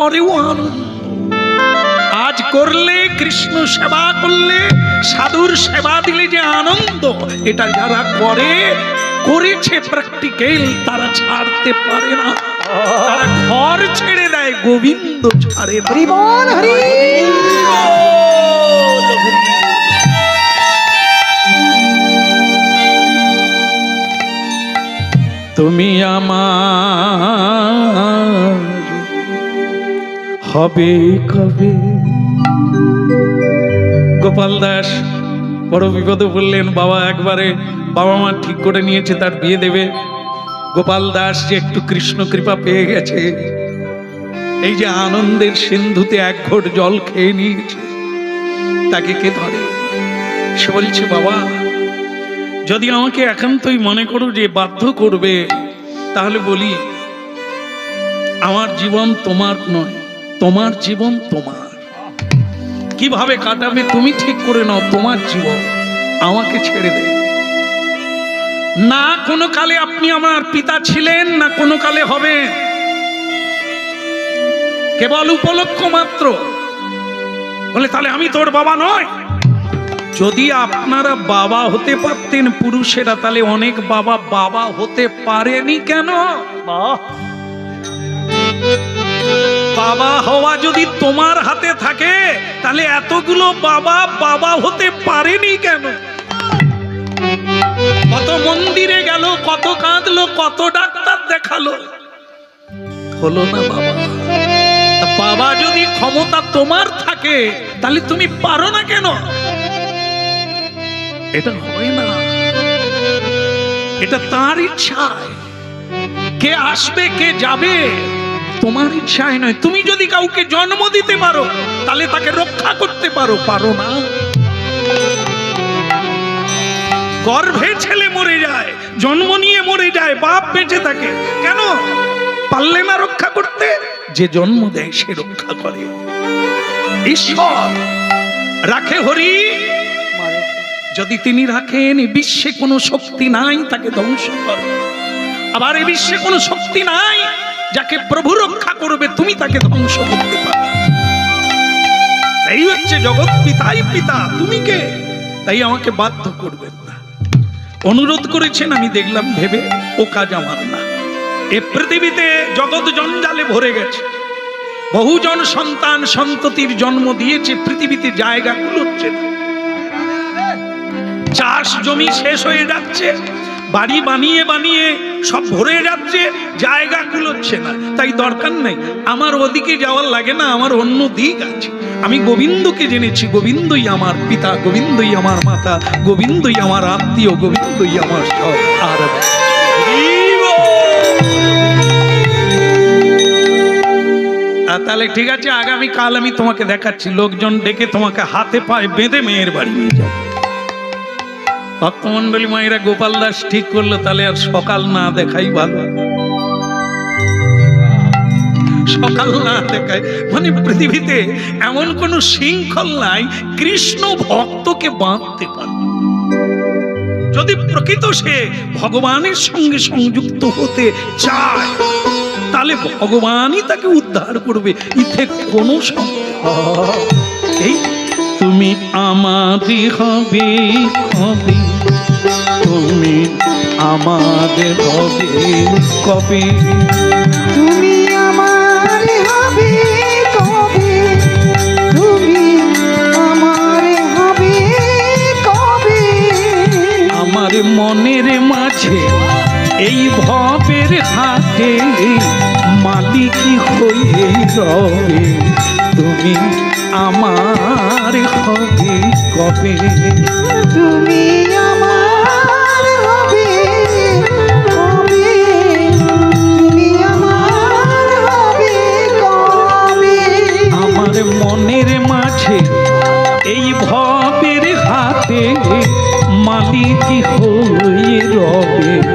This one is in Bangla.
পরেও আনন্দ আজ করলে কৃষ্ণ সেবা করলে সাধুর সেবা দিলে যে আনন্দ। এটা যারা করে করেছে প্র্যাকটিক্যাল তারা ছাড়তে পারে না। তারা ঘর ছেড়ে দেয় গোবিন্দ ছাড়ে তুমি আমার হবে কবে? গোপাল দাস বড় বিপদে বললেন বাবা একবারে বাবা মা ঠিক করে নিয়েছে, তার বিয়ে দেবে। গোপাল দাস যে একটু কৃষ্ণ কৃপা পেয়ে গেছে, এই যে আনন্দের সিন্ধুতে এক ঘোট জল খেয়ে নিয়েছে, তাকে কে ধরে? সে বলছে, বাবা, যদি আমাকে একান্তই মনে করো যে বাধ্য করবে, তাহলে বলি, আমার জীবন তোমার নয়। তোমার জীবন তোমার। কীভাবে কাটাবে তুমি ঠিক করে নাও, তোমার জীবন আমাকে ছেড়ে দে। না কোনো কালে আপনি আমার পিতা ছিলেন, না কোনো কালে হবে কেবল উপলক্ষ মাত্র। বলে, তাহলে আমি তোর বাবা নয় যদি আপনারা বাবা হতে পারতেন, পুরুষেরা তাহলে অনেক বাবা বাবা হতে পারেনি কেন? বাবা হওয়া যদি তোমার হাতে থাকে, তাহলে এতগুলো বাবা বাবা হতে পারেনি কেন? কত মন্দিরে গেল, কত কাঁদলো, কত ডাক্তার দেখাল। হলো না বাবা। বাবা যদি ক্ষমতা তোমার থাকে, তাহলে তুমি পারো না কেন? এটা হয় না। এটা তার ইচ্ছায়। কে আসবে, কে যাবে তোমার ইচ্ছায় নয়। তুমি যদি কাউকে জন্ম দিতে পারো, তাহলে তাকে রক্ষা করতে পারো পারো না। গর্ভে ছেলে মরে যায়, জন্ম নিয়ে মরে যায়, বাপ বেঁচে থাকে। কেন? পারলে না রক্ষা করতে, যে জন্ম দেয় সে রক্ষা করে। ঈশ্বর রাখে হরি। যদি তিনি রাখেন বিশ্বে কোনো শক্তি নাই তাকে ধ্বংস করে। আবার এ বিশ্বে কোনো শক্তি নাই যাকে প্রভু রক্ষা করবে, তুমি তাকে ধ্বংস করতে পারো। এই হচ্ছে জগৎ পিতাই পিতা, তুমি কে? তাই আমাকে বাধ্য করবেন না। অনুরোধ করেছেন, আমি দেখলাম ভেবে ও কাজ আমার না। এ পৃথিবীতে জগৎ জঞ্জালে ভরে গেছে। বহুজন সন্তান সন্ততির জন্ম দিয়েছে, পৃথিবীতে জায়গা কুলোচ্ছে না। চাষ জমি শেষ হয়ে যাচ্ছে। বাড়ি বানিয়ে বানিয়ে সব ভরে যাচ্ছে জায়গা কুলোচ্ছে না। তাই দরকার নেই। আমার ওদিকে যাওয়ার লাগে না আমার অন্য দিক আছে। আমি গোবিন্দকে জেনেছি গোবিন্দই আমার পিতা গোবিন্দই আমার মাতা গোবিন্দই আমার আত্মীয় গোবিন্দই আমার সব আর তাহলে ঠিক আছে আগামী কাল আমি তোমাকে দেখাচ্ছি। লোকজন ডেকে তোমাকে হাতে পায়ে বেঁধে মেয়ের বাড়ি নিয়ে যাবে। ভক্তমন্ডলী মায়েরা, গোপাল দাস ঠিক করল, তাহলে আর সকাল না দেখাই ভালো। সকাল না দেখায় মানে পৃথিবীতে এমন কোন শৃঙ্খল নাই, কৃষ্ণ ভক্তকে বাঁধতে পারে। যদি প্রকৃত সে ভগবানের সঙ্গে সংযুক্ত হতে চায়, তাহলে ভগবানই তাকে উদ্ধার করবে। ইথে কোনো সন্দেহ এই তুমি আমাদের হবে হবে। তুমি আমাদের হবে কবে? তুমি আমার হবে কবে? তুমি আমার হবে কবে? আমার মনের মাঝে এই ভবের হাতে মালিক হয়ে রবে। তুমি আমার হবে কবে? তুমি আমার হবে কবে? তুমি আমার হবে কবে? আমার মনের মাঝে এই ভবের হাতে মালিক হয়ে রবে।